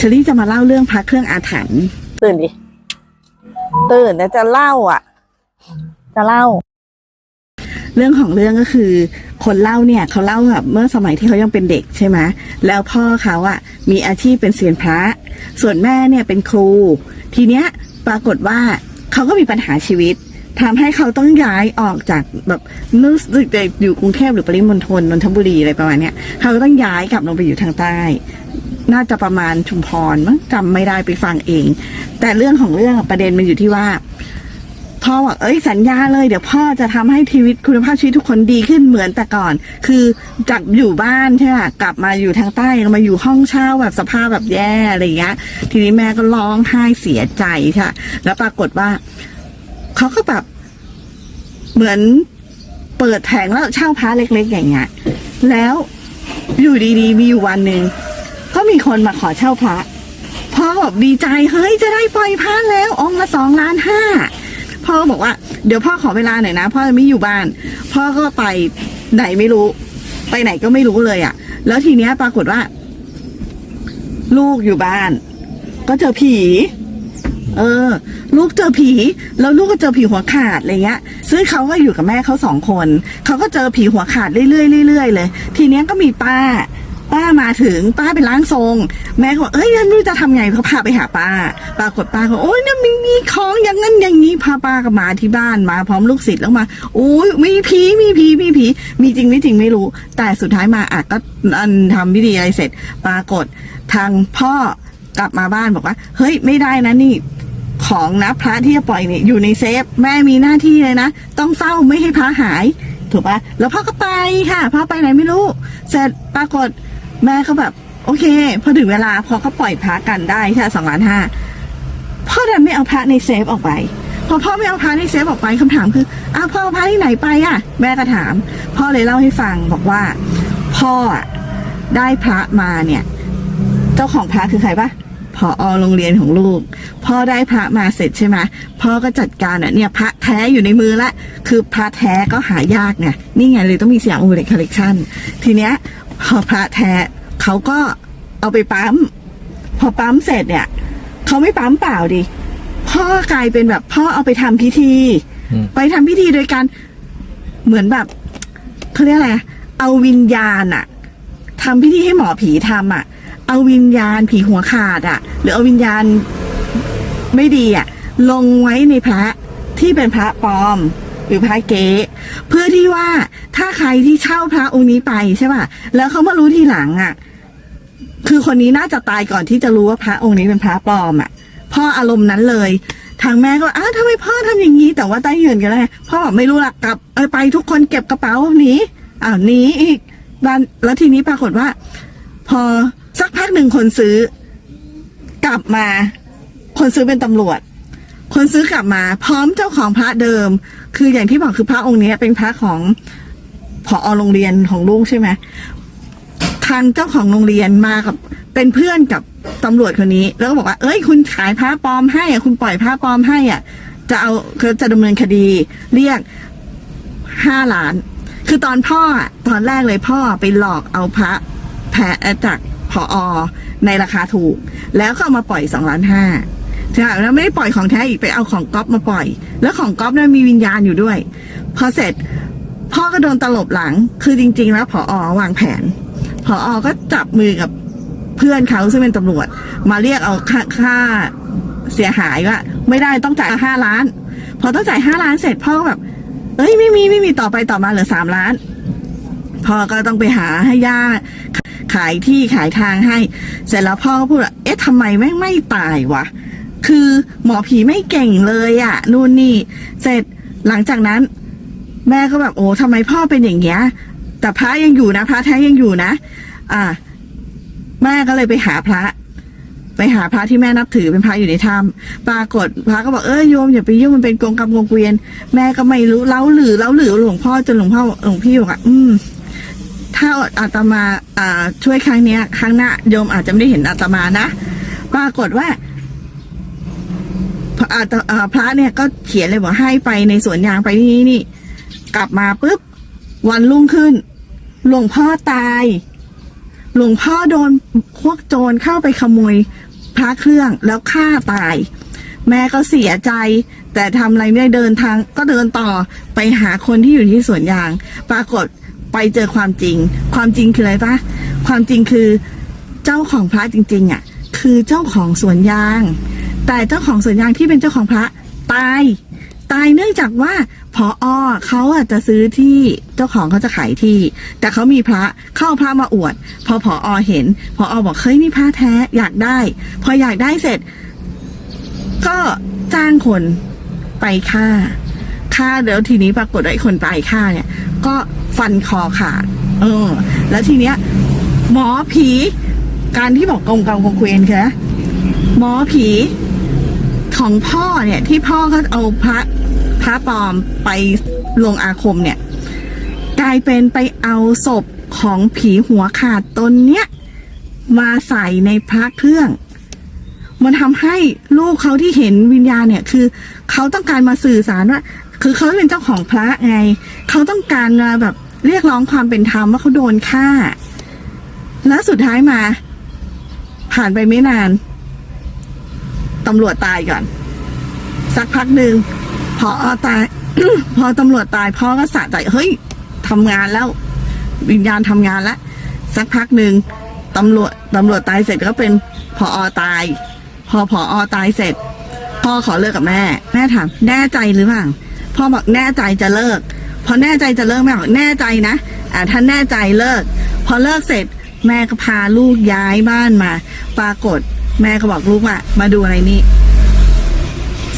เชอรี่จะมาเล่าเรื่องพระเครื่องอาถรรพ์ตื่นดิ ตื่นแล้วจะเล่าอะ จะเล่า เรื่องของเรื่องก็คือ คนเล่าเนี่ยเขาเล่าแบบเมื่อสมัยที่เขายังเป็นเด็กใช่ไหมแล้วพ่อเขาอะมีอาชีพเป็นเซียนพระ ส่วนแม่เนี่ยเป็นครู ทีเนี้ยปรากฏว่าเขาก็มีปัญหาชีวิตทำให้เขาต้องย้ายออกจากแบบนึกสึกจะอยู่กรุงเทพหรือปริมณฑลนนทบุรีอะไรประมาณเนี้ยเขาก็ต้องย้ายกลับลงไปอยู่ทางใต้ น่าจะประมาณชุมพรมั้งจำไม่ได้ไปฟังเอง แต่เรื่องของเรื่องประเด็นมันอยู่ที่ว่าพ่อบอกเอ้ยสัญญาเลยเดี๋ยวพ่อจะทำให้ชีวิตคุณภาพชีวิตทุกคนดีขึ้นเหมือนแต่ก่อน คือจากอยู่บ้านใช่ไหมกลับมาอยู่ทางใต้มาอยู่ห้องเช่าแบบสภาพแบบแย่อะไรเงี้ย ทีนี้แม่ก็ร้องไห้เสียใจค่ะ แล้วปรากฏว่าเขาก็แบบเหมือนเปิดแผงแล้วเช่าพระเล็ก ๆ อย่างเงี้ยแล้วอยู่ดีๆ มีอยู่วันหนึ่ง ก็มีคนมาขอเช่าพระพ่อแบบดีใจเฮ้ยจะได้ปล่อยพระแล้ว องค์ละสองล้านห้าพ่อก็บอกว่าเดี๋ยวพ่อขอเวลาหน่อยนะ พ่อจะไม่อยู่บ้าน พ่อก็ไปไหนไม่รู้ ไปไหนก็ไม่รู้เลยอะ่ะ แล้วทีเนี้ยปรากฏว่า ลูกอยู่บ้าน ก็เจอผี เออ ลูกเจอผี แล้วลูกก็เจอผีหัวขาดอะไรเงี้ย ซึ่งเขาก็อยู่กับแม่เขาสองคน เขาก็เจอผีหัวขาดเรื่อยๆเรื่อยๆเลย ทีเนี้ยก็มีป้า ป้ามาถึงป้าเป็นร่างทรง แม่ก็บอกเอ้ยฉันไม่รู้จะทำไงเขาพาไปหาป้า ปรากฏป้าก็โอ้ยนั่นมีมีของอย่างนั้นอย่างนี้พาป้าก็มาที่บ้านมา พร้อมลูกศิษย์แล้วมาโอ้ยมีผีมีผีมีผี มีจริงไม่จริงไม่รู้ แต่สุดท้ายมาอะก็อันทำพิธีอะไรเสร็จ ปรากฏทางพ่อกลับมาบ้านบอกว่า เฮ้ยไม่ได้นะนี่ของนะพระที่จะปล่อยเนี่ยอยู่ในเซฟ แม่มีหน้าที่เลยนะ ต้องเฝ้าไม่ให้พระหาย ถูกปะแล้วพ่อก็ไปค่ะพ่อไปไหนไม่รู้ เสร็จปรากฏ แม่ก็แบบ โอเค พอถึงเวลาพอเขาปล่อยพระกันได้ใช่สองล้านห้าพ่อดันไม่เอาพระในเซฟออกไป พอพ่อไม่เอาพระในเซฟออกไปคำถามคืออ้าวพ่อเอาพระที่ไหนไปอะ แม่ก็ถาม พ่อเลยเล่าให้ฟังบอกว่า พ่ออะได้พระมาเนี่ย เจ้าของพระคือใครปะพออโรงเรียนของลูก พ่อได้พระมาเสร็จใช่ไหมพ่อก็จัดการอะเนี่ยพระแท้อยู่ในมือละ คือพระแท้ก็หายากไงนี่ไงเลยต้องมีสยามอุเล็กคอลเลกชันทีเนี้ย พอพระแท้เขาก็เอาไปปั๊ม พอปั๊มเสร็จเนี่ยเขาไม่ปั๊มเปล่าดิพ่อกลายเป็นแบบพ่อเอาไปทำพิธี อืม ไปทำพิธีโดยการเหมือนแบบเขาเรียกอะไรอะเอาวิญญาณอะทำพิธีให้หมอผีทำอะเอาวิญญาณผีหัวขาดอะหรือเอาวิญญาณ ไม่ดีอะลงไว้ในพระที่เป็นพระปลอม หรือพระเก๊เพื่อที่ว่าถ้าใครที่เช่าพระองค์นี้ไปใช่ป่ะแล้วเขามารู้ทีหลังอะคือคนนี้น่าจะตายก่อนที่จะรู้ว่าพระองค์นี้เป็นพระปลอมอะพ่ออารมณ์นั้นเลย ทางแม่ก็อ้าวทำไมพ่อทำอย่างนี้แต่ว่าใต้ยืนกันเลยพ่อบอกไม่รู้หลักกลับเออไปทุกคนเก็บกระเป๋าหนีอ้าวหนีอีกบ้านแล้วทีนี้ปรากฏว่า พอสักพักหนึ่งคนซื้อกลับมา คนซื้อเป็นตำรวจ คนซื้อกลับมา พร้อมเจ้าของพระเดิม คืออย่างที่บอกคือพระองค์นี้เป็นพระของผอโรงเรียนของลูกใช่ไหมทางเจ้าของโรงเรียนมากับเป็นเพื่อนกับตำรวจคนนี้ แล้วก็บอกว่า เอ้ย คุณขายผ้าปลอมให้อะคุณปล่อยผ้าปลอมให้อะ จะเอาคือจะดำเนินคดี เรียกห้าล้าน คือตอนพ่อตอนแรกเลยพ่อไปหลอกเอาพระแพะจากผออในราคาถูก แล้วก็ามาปล่อยสองล้านห้า ใช่แล้วไม่ได้ปล่อยของแท้อีกไปเอาของก๊อปมาปล่อย แล้วของก๊อปนั้นมีวิญญาณอยู่ด้วย พอเสร็จ พ่อก็โดนตลบหลัง คือจริง ๆ แล้วผออวางแผนพออก็จับมือกับเพื่อนเขาซึ่งเป็นตำรวจ มาเรียกเอาค่าค่าเสียหายว่าไม่ได้ต้องจ่ายห้าล้าน พอต้องจ่ายห้าล้านเสร็จพ่อก็แบบ เอ้ยไม่มีไม่มีต่อไปต่อมาเหลือสามล้านพ่อก็ต้องไปหาให้ย่าขายที่ขายทางให้ เสร็จแล้วพ่อก็พูดว่าเอ๊ะทำไมแม่งไม่ตายวะ คือหมอผีไม่เก่งเลยอะนู่นนี่ เสร็จหลังจากนั้น แม่ก็แบบโอ้ทำไมพ่อเป็นอย่างเงี้ย แต่พระยังอยู่นะพระแท้ยังอยู่นะ อ่า แม่ก็เลยไปหาพระ ไปหาพระที่แม่นับถือเป็นพระอยู่ในถ้ำปรากฏพระก็บอกเออโยมอย่าไปยุ่งมันเป็นกงกรรมกงเกวียน แม่ก็ไม่รู้เล้าหรือเล้าหรือหลวงพ่อจนหลวงพ่อหลวงพี่บอกอะอืมถ้าอาตมาอ่าช่วยครั้งเนี้ย ครั้งหน้าโยมอาจจะไม่ได้เห็นอาตมานะ ปรากฏว่า อาตอ่าพระเนี่ยก็เขียนเลยบอกให้ไปในสวนยางไปที่นี่นี่กลับมาปุ๊บวันรุ่งขึ้น หลวงพ่อตาย หลวงพ่อโดนพวกโจรเข้าไปขโมยพระเครื่องแล้วฆ่าตาย แม่ก็เสียใจ แต่ทำอะไรไม่ได้เดินทาง ก็เดินต่อไปหาคนที่อยู่ที่สวนยาง ปรากฏไปเจอความจริง ความจริงคืออะไรปะความจริงคือเจ้าของพระจริง ๆอะ คือเจ้าของสวนยาง แต่เจ้าของสวนยางที่เป็นเจ้าของพระตาย ตายเนื่องจากว่าพออเขาอะจะซื้อที่เจ้าของเขาจะขายที่ แต่เขามีพระเข้าพระมาอวด พอพออเห็น พออบอกเฮ้ยนี่พระแท้อยากได้ พออยากได้เสร็จ ก็จ้างคนไปฆ่าฆ่าเดี๋ยวทีนี้ปรากฏว่าไอ้คนไปฆ่าเนี่ย ก็ฟันคอขาดเออ แล้วทีเนี้ย หมอผี การที่บอกกงกรรมกงเกวียนคือหมอผี ของพ่อเนี่ยที่พ่อเขาเอาพระพระปลอมไปลงอาคมเนี่ย กลายเป็นไปเอาศพของผีหัวขาดตนเนี้ยมาใส่ในพระเครื่อง มันทำให้ลูกเขาที่เห็นวิญญาณเนี่ย คือเขาต้องการมาสื่อสารว่า คือเขาเป็นเจ้าของพระไง เขาต้องการมาแบบเรียกร้องความเป็นธรรมว่าเขาโดนฆ่า แล้วสุดท้ายมา ผ่านไปไม่นาน ตำรวจตายก่อน สักพักหนึ่งพอตาย พอตำรวจตายพ่อก็สะใจเฮ้ยทำงานแล้ว วิญญาณทำงานแล้ว สักพักหนึ่งตำรวจตำรวจตายเสร็จก็เป็นพออตาย พอพออตายเสร็จ พ่อขอเลิกกับแม่ แม่ถามแน่ใจหรือเปล่าพ่อบอกแน่ใจจะเลิก พอแน่ใจจะเลิกแม่บอกแน่ใจนะอ่าถ้าแน่ใจเลิก พอเลิกเสร็จแม่ก็พาลูกย้ายบ้านมา ปรากฏ แม่ก็บอกลูกว่า มาดูอะไรนี่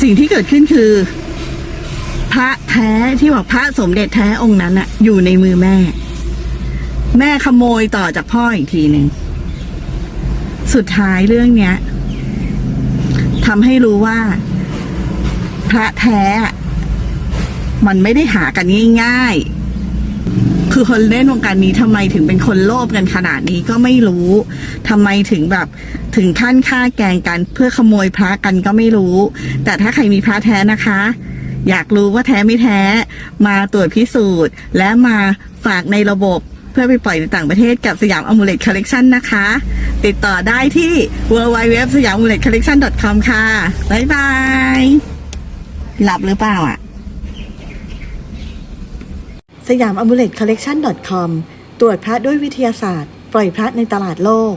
สิ่งที่เกิดขึ้นคือ พระแท้ที่บอกพระสมเด็จแท้องค์นั้นอะอยู่ในมือแม่ แม่ขโมยต่อจากพ่ออีกทีหนึ่งสุดท้ายเรื่องเนี้ยทำให้รู้ว่า พระแท้ มันไม่ได้หากันง่าย ๆ คือคนเล่นวงการนี้ทำไมถึงเป็นคนโลภกันขนาดนี้ก็ไม่รู้ทำไมถึงแบบถึงขั้นฆ่าแกล้งกันเพื่อขโมยพระกันก็ไม่รู้ แต่ถ้าใครมีพระแท้นะคะ อยากรู้ว่าแท้ไม่แท้ มาตรวจพิสูจน์ และมาฝากในระบบเพื่อไปปล่อยในต่างประเทศกับสยามอมูเลตคอลเลกชันนะคะ ติดต่อได้ที่ w w w สยามอ m u l e t collection com ค่ะ บ๊ายบาย หลับหรือเปล่าอะ สยามอ m u l e t collection com ตรวจพระด้วยวิทยาศาสตร์ ปล่อยพระในตลาดโลก